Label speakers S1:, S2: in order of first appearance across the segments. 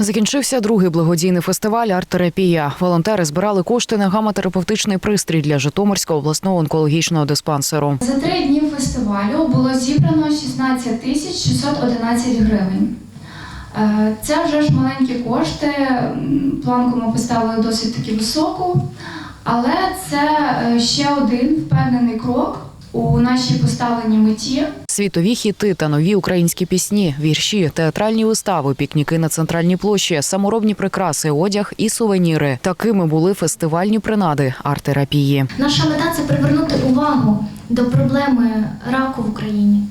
S1: Закінчився другий благодійний фестиваль «Арт-терапія». Волонтери збирали кошти на гаматерапевтичний пристрій для Житомирського обласного онкологічного диспансеру.
S2: За три дні фестивалю було зібрано 16 тисяч 611 гривень. Е, Це вже ж маленькі кошти. Планку ми поставили досить таки високу, але це е, ще один впевнений крок у нашій поставленій меті.
S1: Світові хіти та нові українські пісні, вірші, театральні вистави, пікніки на центральній площі, саморобні прикраси, одяг і сувеніри. Такими були фестивальні принади арт-терапії.
S3: Наша мета це привернути увагу до проблеми раку в Україні,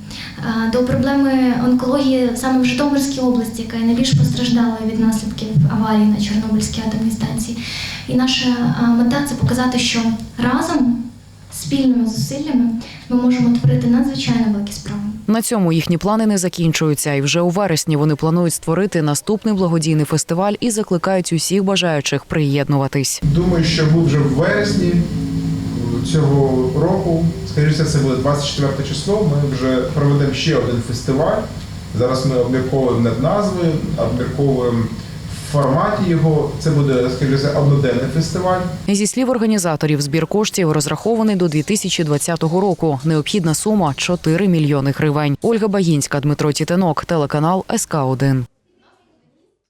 S3: до проблеми онкології саме в Житомирській області, яка найбільш постраждала від наслідків аварії на Чорнобильській атомній станції. І наша мета це показати, що разом, спільними зусиллями, ми можемо творити надзвичайно великі справи.
S1: На цьому їхні плани не закінчуються, і вже у вересні вони планують створити наступний благодійний фестиваль і закликають усіх бажаючих приєднуватись.
S4: Думаю, що був вже в вересні цього року. Скоріше, це буде 24 число. Ми вже проведемо ще один фестиваль. Зараз ми обмірковуємо над назвою, обмірковуємо форматі його. Це буде, скажімо, одноденний фестиваль.
S1: Зі слів організаторів, збір коштів розрахований до 2020 року. Необхідна сума 4 мільйони гривень. Ольга Багінська, Дмитро Тітенок, телеканал СК 1